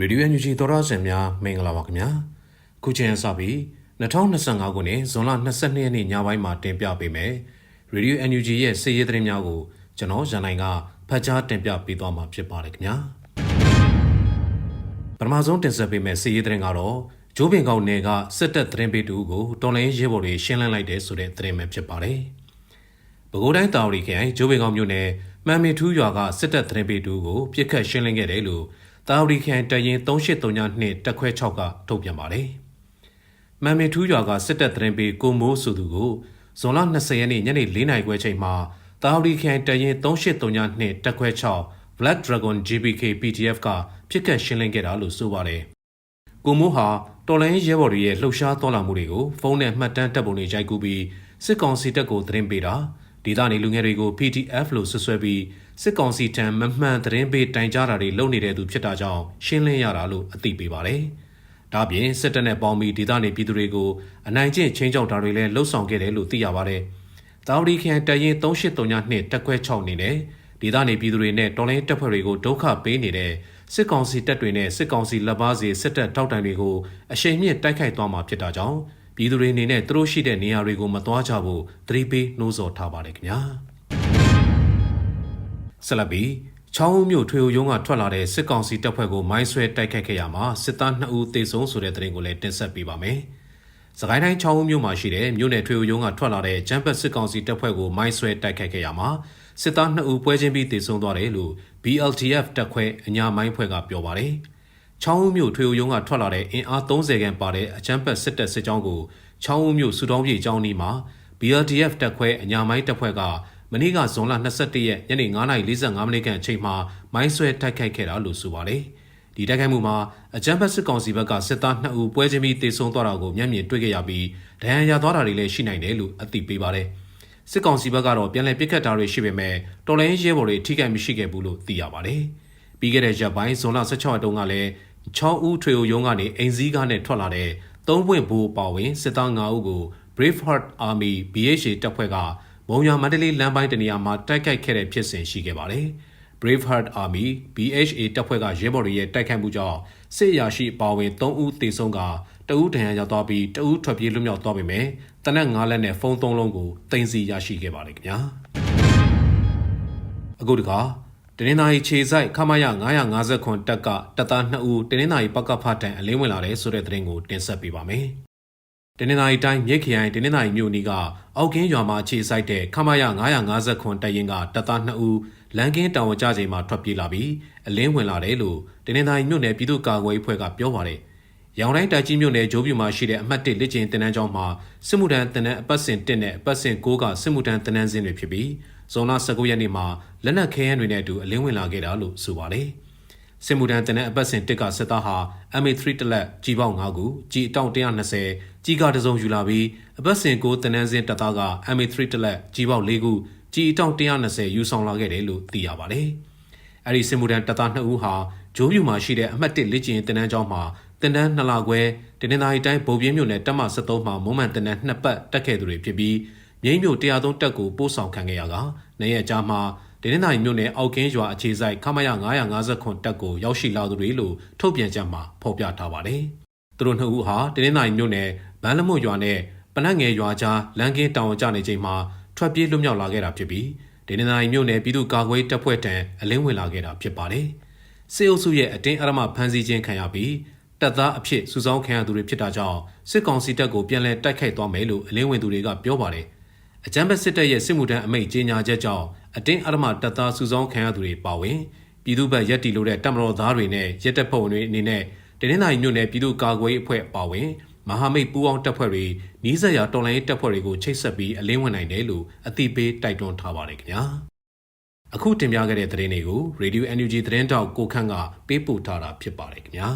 ရေဒီယို NUG သောရစင်များမင်္ဂလာပါခင်ဗျာခုချိန်စပြီး2025ခုနှစ်ဇွန်လ22ရက်နေ့ညပိုင်းမှာတင်ပြပေးမယ်ရေဒီယို NUG ရဲ့စီးရေးသတင်းများကိုကျွန်တော်ရန်နိုင်ကဖတ်ကြားတင်ပြပေးသွားမှာဖြစ်ပါတယ်ခင်ဗျာပထမဆုံးတင်ဆက်ပေးမယ့်စီးရေးသတင်းကတော့ဂျိုးပင်ကောင်နယ်ကစစ်တပ်သတင်းပေးတူကိုတော်လိုင်းရဲဘော်တွေရှင်းလင်းလိုက်တဲ့ဆိုတဲ့သတင်းပဲဖြစ်ပါတယ်ပဲခူးတိုင်းတာဝတီခရိုင်ဂျိုးပင်ကောင်မြို့နယ်မှန်မီထူးရွာကစစ်တပ်သတင်းပေးတူကိုပြစ်ခတ်ရှင်းလင်းခဲ့တယ်လို့ တာဝတီခရိုင်တရင်3839တက်ခွဲ6ကထုတ်ပြန်ပါတယ်။မန်မီထူးရွာကစစ်တပ်သတင်းပေးကိုမိုးဆိုသူကိုဇွန်လ20ရက်နေ့ညနေ4နာရီခွဲချိန်မှာတာဝတီခရိုင်တရင်3839တက်ခွဲ6 Black Dragon GBK PDF ကပြစ်ခတ်ရှင်းလင်းခဲ့တာလို့ဆိုပါတယ်။ကိုမိုးဟာတော်လိုင်းရဲဘော်တွေရဲ့လှုပ်ရှားသွားလာမှုတွေကိုဖုန်းနဲ့မှတ်တမ်းတပ်ပုံတွေရိုက်ကူးပြီးစစ်ကောင်စီတပ်ကိုသတင်းပေးတာဒေသနေလူငယ်တွေကို PDF လို့ဆွဆွဲပြီး စစ်ကောင်စီထံမမှန်သတင်းပေးတိုင်ကြားတာတွေလုပ်နေတဲ့သူဖြစ်တာကြောင့်ရှင်းလင်းရတာလို့အသိပေးပါတယ်။ဒါ့အပြင်စစ်တပ်နဲ့ပေါင်းပြီးဒေသနေပြည်သူတွေကိုအနိုင်ကျင့်ချင်းကြောက်တာတွေလည်းလှုပ်ဆောင်ခဲ့တယ်လို့သိရပါတယ်။တာဝတီခရိုင်တရင်3832တက်ခွဲ6နေနဲ့ဒေသနေပြည်သူတွေနဲ့တော်လိုင်းတပ်ဖွဲ့တွေကိုဒုက္ခပေးနေတဲ့စစ်ကောင်စီတပ်တွေနဲ့စစ်ကောင်စီလက်ပါစီစစ်တပ်ထောက်တိုင်တွေကိုအရှိန်မြင့်တိုက်ခိုက်သွားမှာဖြစ်တာကြောင့်ပြည်သူတွေအနေနဲ့သူတို့ရှိတဲ့နေရာတွေကိုမသွားကြဖို့သတိပေးနှိုးဆော်ထားပါတယ်ခင်ဗျာ ဆက်လက်ပြီးချောင်းဦးမြို့ထွေဦးရုံးကထွက်လာတဲ့စစ်ကောင်စီတပ်ဖွဲ့ကိုမိုင်းဆွဲတိုက်ခိုက်ခဲ့ရမှာစစ်သား2ဦးသေဆုံးဆိုတဲ့သတင်းကိုလည်းတင်ဆက်ပေးပါမယ်။စကိုင်းတိုင်းချောင်းဦးမြို့မှာရှိတဲ့မြို့နယ်ထွေဦးရုံးကထွက်လာတဲ့ဂျမ်ဘတ်စစ်ကောင်စီတပ်ဖွဲ့ကိုမိုင်းဆွဲတိုက်ခိုက်ခဲ့ရမှာစစ်သား2ဦးပွဲချင်းပြီးသေဆုံးသွားတယ်လို့ BLTF တပ်ခွဲအညာမိုင်းဖွဲ့ကပြောပါတယ်။ချောင်းဦးမြို့ထွေဦးရုံးကထွက်လာတဲ့အင်အား30ခန့်ပါတဲ့အကြမ်းဖက်စစ်တပ်စစ်ကြောင်းကိုချောင်းဦးမြို့စူတောင်းပြေကျောင်းနီးမှာ BLDF တပ်ခွဲအညာမိုင်းတပ်ဖွဲ့က မနေ့ကဇွန်လ22ရက်ညနေ9:45မိနစ်ခန့်အချိန်မှာမိုင်းဆွဲတိုက်ခိုက်ခဲ့တာလို့ဆိုပါတယ်။ဒီတိုက်ခိုက်မှုမှာအကြမ်းဖက်စစ်ကောင်စီဘက်ကစစ်သား2ဦးပွဲချင်းပြီးတေဆုံးသွားတာကိုမျက်မြင်တွေ့ခဲ့ရပြီးဒဏ်ရာရသွားတာတွေလည်းရှိနိုင်တယ်လို့အသိပေးပါတယ်။စစ်ကောင်စီဘက်ကတော့ပြန်လည်ပစ်ခတ်တာတွေရှိပေမဲ့တော်လိုင်းရဲဘော်တွေထိခိုက်မရှိခဲ့ဘူးလို့သိရပါတယ်။ပြီးခဲ့တဲ့ရက်ပိုင်းဇွန်လ16ရက်တုန်းကလည်း6ဦးထွေဦးရုံးကနေအိမ်စည်းကားနဲ့ထွက်လာတဲ့သုံးပွင့်ဘူပါဝင်စစ်သား9ဦးကို Braveheart Army BHA တပ်ဖွဲ့က မုံရမန္တလေးလမ်းပိုင်းတနေရာမှာတိုက်ခိုက်ခဲ့တဲ့ဖြစ်စဉ်ရှိခဲ့ပါတယ်။ Braveheart Army BHA တပ်ဖွဲ့ကရဲဘော်တွေရဲ့တိုက်ခိုက်မှုကြောင့်စစ်ရာရှိပါဝင်3ဦးသေဆုံးကတဦးဒဏ်ရာရသွားပြီးတဦးထွက်ပြေးလွတ်မြောက်သွားပေမဲ့တနက်9လက်နဲ့ဖုန်း3လုံးကိုတင်စီရရှိခဲ့ပါတယ်ခင်ဗျာ။အခုတခါတနင်္သာရီခြေဆိုင်ခမရ950ခွန်တက်ကတပ်သား2ဦးတနင်္သာရီပကဖတ်တန်အလင်းဝင်လာတဲ့ဆိုတဲ့သတင်းကိုတင်ဆက်ပေးပါမယ်။ တနင်္သာရီတိုင်းမြိတ်ခရိုင်တနင်္သာရီမြို့နီးကအောက်ကင်းရွာမှာခြေဆိုင်တဲ့ခမရ950ခွန်တပ်ရင်ကတပ်သား2ဦးလန်ကင်းတောင်ဝကြချိန်မှာထွက်ပြေးလာပြီးအလင်းဝင်လာတယ်လို့တနင်္သာရီမြို့နယ်ပြည်သူ့ကာကွယ်ရေးအဖွဲ့ကပြောပါတယ်။ရောင်တိုင်းတိုက်ကြီးမြို့နယ်ဂျိုးပြူမှာရှိတဲ့အမှတ်1လက်ကျင်တင်နန်းကျောင်းမှာစစ်မှုထမ်းတင်နန်းအပတ်စဉ်1နဲ့အပတ်စဉ်6ကစစ်မှုထမ်းတင်နန်းစင်းတွေဖြစ်ပြီးဇွန်လ19ရက်နေ့မှာလက်နက်ခဲယမ်းတွေနဲ့အတူအလင်းဝင်လာခဲ့တာလို့ဆိုပါတယ်။ စစ်မှုထမ်းတင်တဲ့အပတ်စဉ်1ကစစ်သားဟာ MA3 တလက်ကြီးပေါင်း5ခုကြီးအတောင့်120ကြီးကားတစုံယူလာပြီးအပတ်စဉ်6တင်နန်းစင်းတပ်သားက MA3 တလက်ကြီးပေါင်း4ခုကြီးအတောင့်120ယူဆောင်လာခဲ့တယ်လို့သိရပါတယ်။အဲဒီစစ်မှုထမ်းတပ်သား2ဦးဟာဂျိုးပြူမှာရှိတဲ့အမှတ်1လက်ကျင်တင်နန်းကျောင်းမှာတင်နန်း2လခွဲတနင်္သာရီတိုင်းဗိုလ်ပြင်းမြို့နယ်တပ်မ73မှာမုံမှန်တင်နန်း2ပတ်တက်ခဲ့သူတွေဖြစ်ပြီးမြိတ်မြို့103တက်ကိုပို့ဆောင်ခံခဲ့ရကနေရကြားမှာ ဒင်းနိုင်မြို့နယ်အောက်ကင်းရွာအခြေဆိုင်ခမရ950ခွန်တက်ကိုရောက်ရှိလာသူတွေလို့ထုတ်ပြန်ချက်မှာဖော်ပြထားပါတယ်။သူတို့နှစ်ဦးဟာဒင်းနိုင်မြို့နယ်ဗန်းလမွတ်ရွာနဲ့ပနတ်ငယ်ရွာကြားလမ်းကင်းတောင်ကျနေချိန်မှာထွက်ပြေးလွတ်မြောက်လာခဲ့တာဖြစ်ပြီးဒင်းနိုင်မြို့နယ်ပြည်သူ့ကာကွယ်တပ်ဖွဲ့တံအလင်းဝင်လာခဲ့တာဖြစ်ပါတယ်။စေအုပ်စုရဲ့အတင်းအဓမ္မဖမ်းဆီးခြင်းခံရပြီးတပ်သားအဖြစ်စုဆောင်းခံရသူတွေဖြစ်တာကြောင့်စစ်ကောင်စီတပ်ကိုပြန်လည်တိုက်ခိုက်သွားမယ်လို့အလင်းဝင်သူတွေကပြောပါတယ်။ အကြမ်းဖက်စစ်တပ်ရဲ့စစ်မှုထမ်းအမိန့်ကြေညာချက်ကြောင့်အတင်းအဓမ္မတပ်သားစုဆောင်းခံရသူတွေပါဝင်ပြည်သူ့ဘက်ရက်တီလို့တဲ့တပ်မတော်သားတွေနဲ့ရက်တပ်ဖွဲ့ဝင်တွေအနေနဲ့တနင်္လာရီမြို့နယ်ပြည်သူ့ကာကွယ်ရေးအဖွဲ့ပါဝင်မဟာမိတ်ပူးပေါင်းတပ်ဖွဲ့တွေနီးစပ်ရာတော်လှန်ရေးတပ်ဖွဲ့တွေကိုချိတ်ဆက်ပြီးအလင်းဝင်နိုင်တယ်လို့အသိပေးတိုက်တွန်းထားပါတယ်ခင်ဗျာအခုတင်ပြခဲ့တဲ့သတင်းတွေကို Radio NUG သတင်းတောက်ကိုခန့်ကပေးပို့ထားတာဖြစ်ပါတယ်ခင်ဗျာ